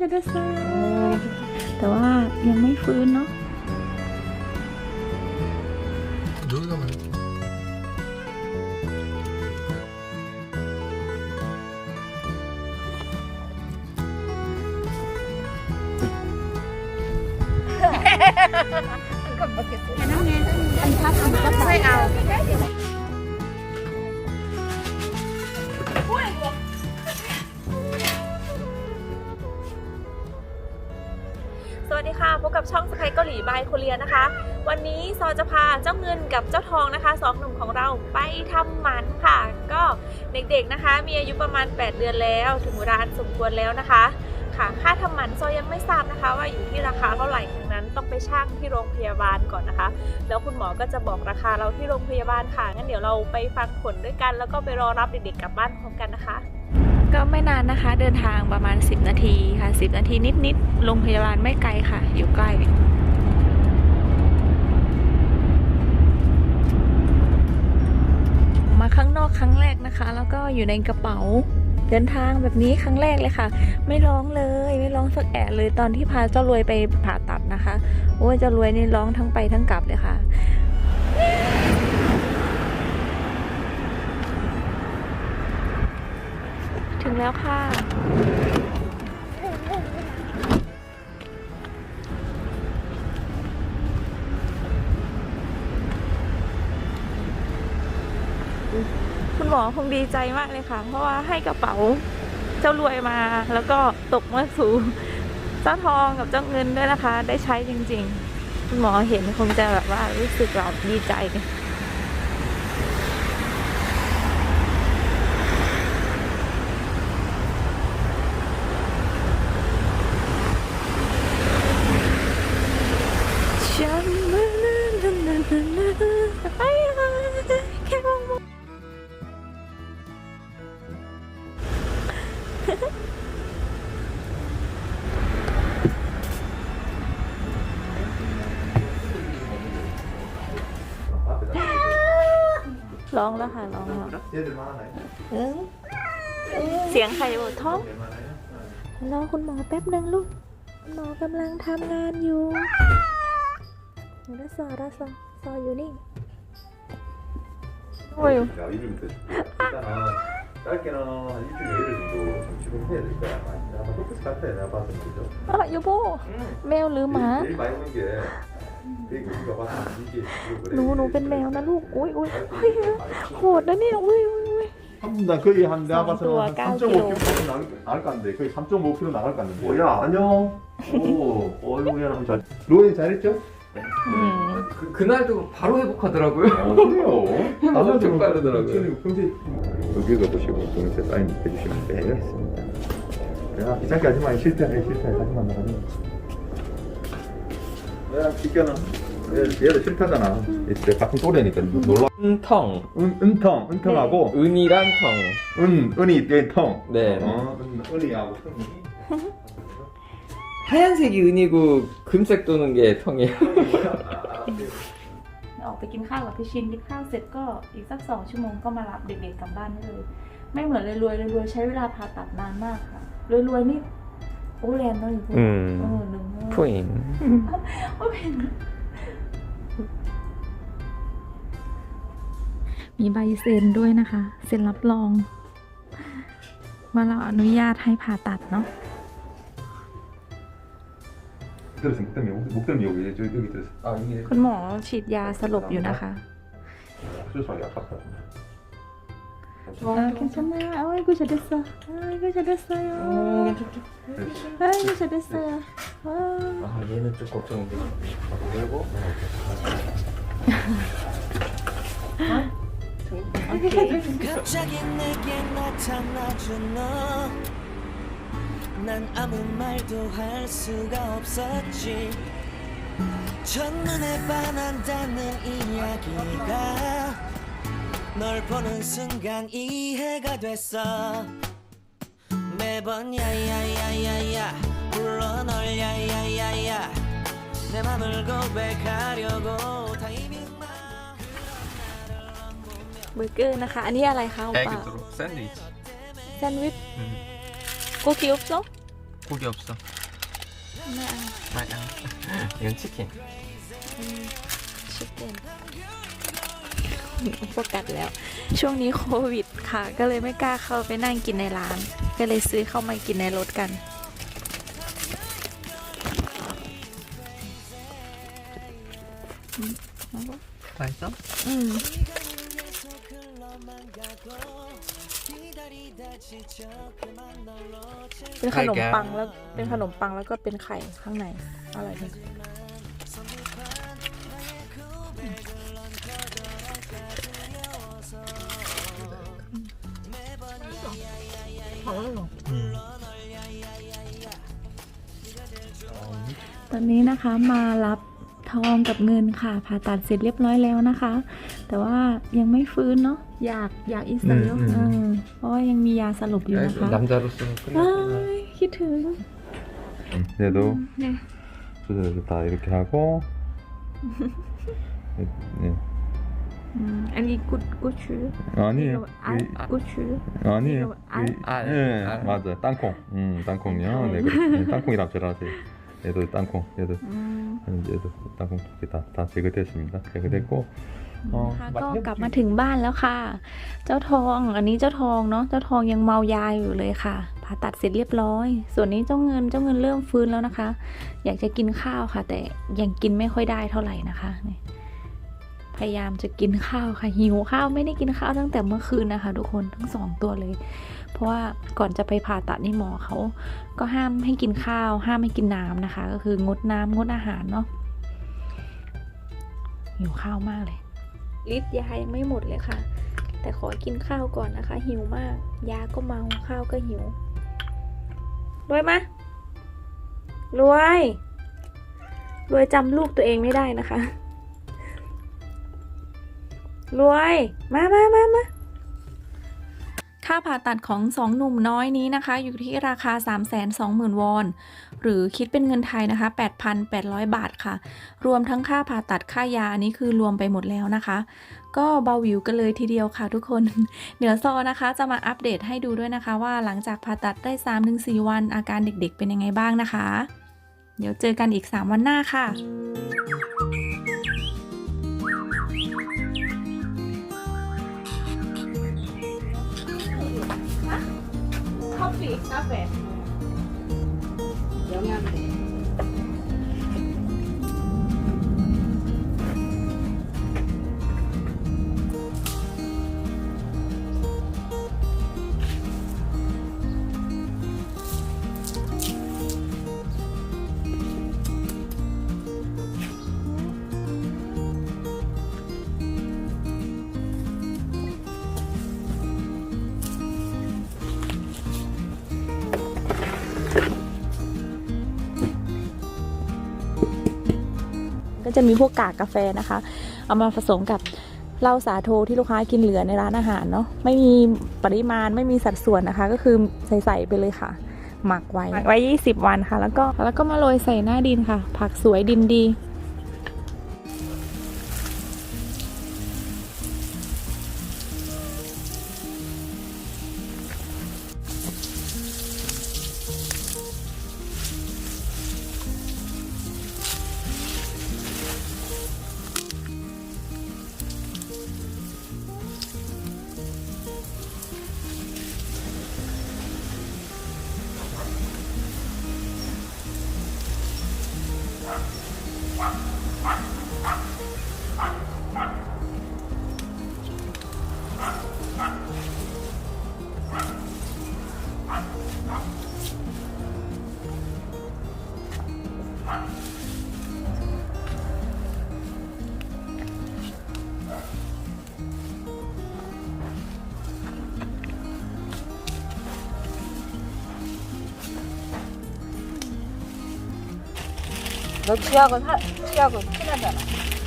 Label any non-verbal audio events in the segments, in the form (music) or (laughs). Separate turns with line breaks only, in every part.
จะได้เซแต่ว่ายังไม่ฟื้นเนาะ สวัสดีค่ะพบกับช่องสไปเกาหลีบายโคเรียนะคะ วันนี้ซอจะพาเจ้าเงินกับเจ้าทองนะคะสองหนุ่มของเราไปทำหมันค่ะ ก็เด็กๆนะคะ มีอายุประมาณ 8 เดือนแล้ว ถึงเวลาสมควรแล้วนะคะ ค่ะค่าทำหมันซอยังไม่ทราบนะคะ ว่าอยู่ที่ราคาเท่าไหร่ดังนั้นต้องไปช่างที่โรงพยาบาลก่อนนะคะ แล้วคุณหมอก็จะบอกราคาเราที่โรงพยาบาลค่ะงั้นเดี๋ยวเราไปฟังผลด้วยกัน แล้วก็ไปรอรับเด็กๆกลับบ้านพร้อมกันนะคะ ก็ไม่นานนะคะ เดินทางประมาณ 10 นาทีค่ะ 10 นาทีนิดๆโรงพยาบาลไม่ไกลค่ะ อยู่ใกล้มาข้างนอกครั้งแรกนะคะ แล้วก็อยู่ในกระเป๋าเดินทางแบบนี้ครั้งแรกเลยค่ะ ไม่ร้องเลยไม่ร้องสักแอะเลยตอนที่พาเจ้ารวยไปผ่าตัดนะคะโอ้ยเจ้ารวยนี่ร้องทั้งไปทั้งกลับเลยค่ะ ถึง แล้วค่ะ คุณหมอคงดีใจมากเลยค่ะ เพราะว่าให้กระเป๋าเจ้ารวยมา แล้วก็ตกมาสู่เจ้าทองกับเจ้าเงินด้วยนะคะ ได้ใช้จริง ๆ คุณหมอเห็นคงจะแบบว่ารู้สึกแบบดีใจ องแล้วค่ะร้องแล้ว
얘들 많아요
เออเสียงใครบท้อง
얘 많아요
รอคุณหมอแป๊บหนึ่งลูกคุณหมอกำลังทำงานอยู่เดี๋ยวรัสซอรัสซอซออยู่นี่โอ้ย
야 이름이 그 일단은 짧게는 한 일주일 내일 정도 좀 지금 해야 될 거야 아마 똑같이 같아 내가 봐서는 그죠
อ่ะยูโบแมวหรือหมา
제일 많이 오는 게 되게 우리가 봐서는 이게
หนูหนูเป็นแมวนะลูกอุ้ยอุ้ยอุ้ยโหดนะเนี่ยอุ้ยอุ้ยอุ้ย
한 거의 한 내가
또
봐서는 한
아까워.
3.5kg 나갈, 나갈 것 같은데 거의 3.5kg 나갈 것 같은데 뭐야 안녕 오 어이구야 잘 로이 잘했죠?
อืม
그, 그날도 바로 회복하더라고요.
어 그래요
나도 엄청 빠르더라고요.
평소에 여기가 보시고 동영상 사인 해주시면 되어 있습니다 그냥 귀찮게 하지 마 실패해 실패해 하지 마 나가지 내 가 비껴는 얘도 싫다잖아 이제 같은 또래니까 놀라
은텅.
은, 은텅 은텅하고
은이란 텅.
은 은이 얘텅
네.
어, 은, 은이하고 텅이
하얀색이 은이고 금색 도는 게 텅이에요.
ออกไปกินข้าวกับพี่ชินกินข้าวเสร็จก็อีกสักสองชั่วโมงก็มารับเด็กๆกลับบ้านได้เลย ไม่เหมือนเลยรวยเลยรวยใช้เวลาผ่าตัดนานมากค่ะรวยรวยนี่ โอ้แรงเนอะอยู่พวก
อืม
เออหนึ่งเนอะ
푸잉.
โอ้เพนมีใบเซ็นด้วยนะคะ เซ็นรับรอง ว่าเราอนุญาตให้ผ่าตัดเนาะ
들었어 목덜미 여기 목덜미 여기 여기, 여기 들었어 아 여기
คุณหมอฉีดยาสลบอยู่นะคะ
수술하기 아팠다
아, 괜찮아요. 아이고 잘했어. 아이고 잘했어요. 아이고 잘했어요. 아,
아 얘는 좀 걱정인데. 그리고
갑자기 내게 나타나준 너. 난 아무 말도 할 수가 없었지. 첫눈에 반한다는 이야기가 널 보는 순간 이해가 됐어. 매번 야야야야야 불러 널 야야야야 내 맘을 고백하려고 타이밍만
เบอร์เกอร์นะคะ อันนี้อะไรคะโอป้า
샌드위치.
แซนด์วิชโกคิวส์เนาะ
고기 없어.
ไม่เอา
아, 아. (laughs) 이건 치킨.
ชิคเก้น โฟกัสแล้ว ช่วงนี้โควิดค่ะ ก็เลยไม่กล้าเข้าไปนั่งกินในร้าน ก็เลยซื้อเข้ามากินในรถกัน
ไปซะ
อืมเป็นขนมปังแล้วเป็นขนมปังแล้วก็เป็นไข่ข้างในอร่อยจังนนี้นะคะมารับทองกับเงินค่ะ ผ่าตัดเสร็จเรียบร้อยแล้วนะคะ แต่ว่ายังไม่ฟื้นเนาะ อยากอยากอีกสัก
อืมอืม
เออเพราะว่ายังมียาสลบอยู่นะคะ
남자로서는
อ้า
끝났구나.
ยคิดถึง
응, 얘도
เนี่ย
수저를 다 이렇게 하고 네.
อืมอันนี้กุดกุดชื่อ
아니에요.
อัน
이,
กุดชื่อ
아니에요.
알?
이,
알.
네,
알.
맞아요. 땅콩. 음, 땅콩이요.
땅콩.
네, 그렇죠. 네, 땅콩이랑 절하세요. 얘도 땅콩, 얘도
อืม
얘도 땅콩 이렇게 다, 다 제거됐습니다. 제거됐고 어,
นะคะก็
맛있게
กลับมาถึงบ้านแล้วค่ะ เจ้าทอง อันนี้เจ้าทองเนาะ เจ้าทองยังเมายาอยู่เลยค่ะ ผ่าตัดเสร็จเรียบร้อย ส่วนนี้เจ้าเงิน เจ้าเงินเริ่มฟื้นแล้วนะคะ อยากจะกินข้าวค่ะ แต่ยังกินไม่ค่อยได้เท่าไหร่นะคะนี่พยายามจะกินข้าวค่ะ หิวข้าวไม่ได้กินข้าวตั้งแต่เมื่อคืนนะคะ ทุกคนทั้งสองตัวเลย เพราะว่าก่อนจะไปผ่าตัดนี่หมอเขาก็ห้ามให้กินข้าว ห้ามให้กินน้ำนะคะ ก็คืองดน้ำงดอาหารเนาะหิวข้าวมากเลยลิตรยายังไม่หมดเลยค่ะ แต่ขอกินข้าวก่อนนะคะ หิวมาก ยาก็เมาข้าวก็หิวรวยมรวยรวยจำลูกตัวเองไม่ได้นะคะรวย มามามามา ค่าผ่าตัดของสองหนุ่มน้อยนี้นะคะ อยู่ที่ราคา 320,000 วอน หรือคิดเป็นเงินไทยนะคะ 8,800 บาทค่ะ รวมทั้งค่าผ่าตัดค่ายาอันนี้คือรวมไปหมดแล้วนะคะ ก็เบาหวิวกันเลยทีเดียวค่ะทุกคน เดี๋ยวซอนะคะจะมาอัปเดตให้ดูด้วยนะคะ ว่าหลังจากผ่าตัดได้ 3-4 วัน อาการเด็กๆเป็นยังไงบ้างนะคะ เดี๋ยวเจอกันอีก 3 วันหน้าค่ะ 카페. 영양제. จะมีพวกกากกาแฟนะคะ เอามาผสมกับเหล้าสาโทที่ลูกค้ากินเหลือในร้านอาหารเนาะไม่มีปริมาณไม่มีสัดส่วนนะคะ ก็คือใส่ๆไปเลยค่ะ หมักไว้ไว้ 20 วันค่ะ แล้วก็แล้วก็มาโรยใส่หน้าดินค่ะ ผักสวยดินดี 너 치약은 하, 치약은 흔하잖아.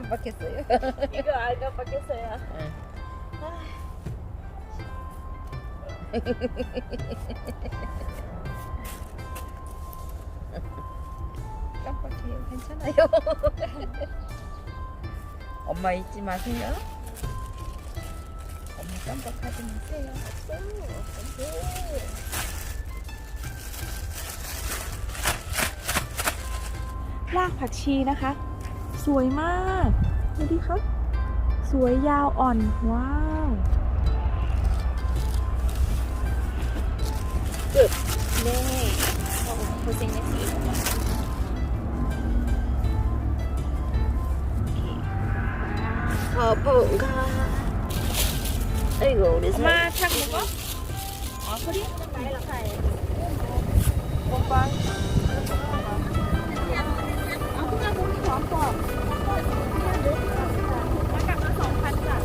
깜빡했어요. (laughs)
이거 안 깜빡했어요.
깜빡해요. 괜찮아요. (laughs) 엄마 잊지 마세요. 엄마 깜빡하지 마세요. 없어요.
รากผักชีนะคะ สวยมากดูดิครับ สวยยาวอ่อน ว้าวเก็บแม่โอ้โหเซนเนสีขอบคุ
ณค่ะไอ้โง่ดิส
มาชักหนูก็อ๋อพอดีไปหรอใครลงไป กลับมาสองพันจ้ะ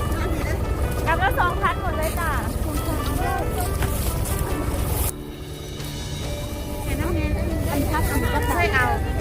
กลับมาสองพันหมดเลยจ้ะใช่เอา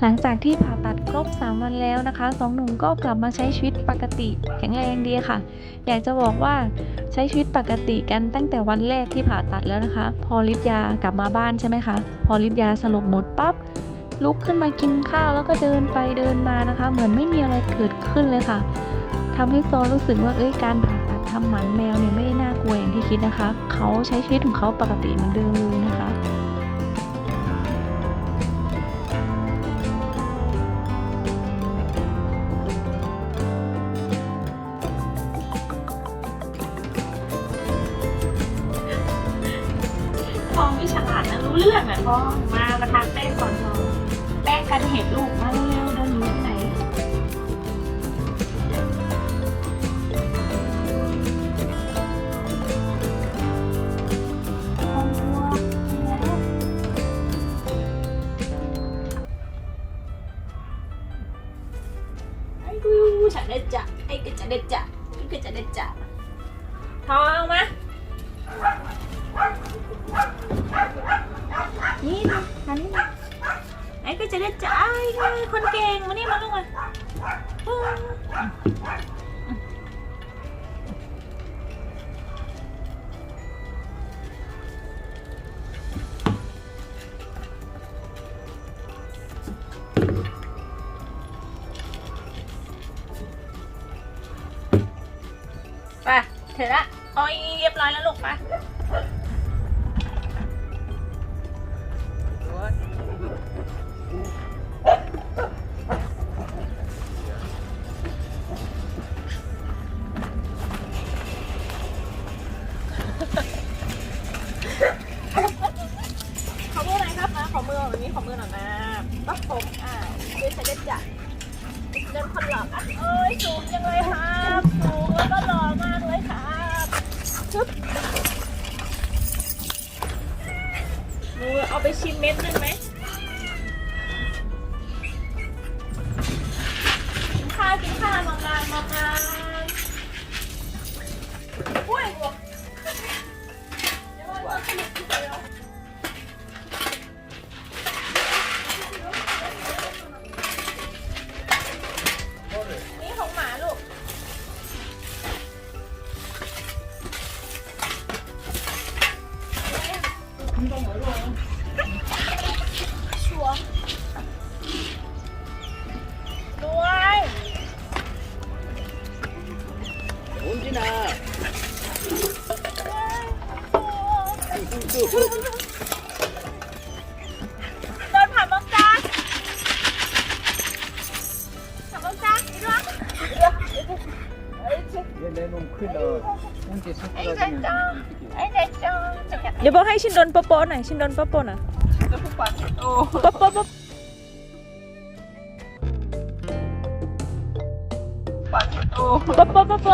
หลังจากที่ผ่าตัดครบ 3 วันแล้วนะคะสองหนุ่มก็กลับมาใช้ชีวิตปกติแข็งแรงดีค่ะ อยากจะบอกว่าใช้ชีวิตปกติกันตั้งแต่วันแรกที่ผ่าตัดแล้วนะคะ พอลิศยากลับมาบ้านใช่ไหมคะ พอลิศยาสลบหมดปั๊บลุกขึ้นมากินข้าวแล้วก็เดินไปเดินมานะคะ เหมือนไม่มีอะไรเกิดขึ้นเลยค่ะทำให้โซรู้สึกว่าเอ้ยการผ่าตัดทำหมันแมวเนี่ยไม่ได้น่ากลัวอย่างที่คิดนะคะ เขาใช้ชีวิตของเขาปกติเหมือนเดิมเลยนะคะ เสร็จละเอาอีเรียบร้อยแล้วลูกไป เอาไปชิมเม็ดหนึงไหม เดี๋ยวบอกให้ชินโดนโปโปหน่อยชินโดนโปโปหน่อยโปโปโปโปโปโปโป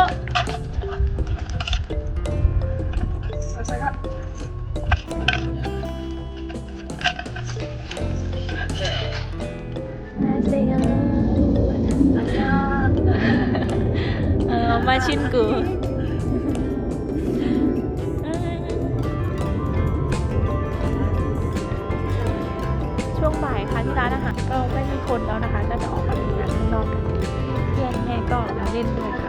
เออมาชินกู ที่ร้านอาหารก็ไม่มีคนแล้วนะคะ ก็จะออกมาทำงานข้างนอกกันเพื่อนแม่ก็มาเล่นด้วย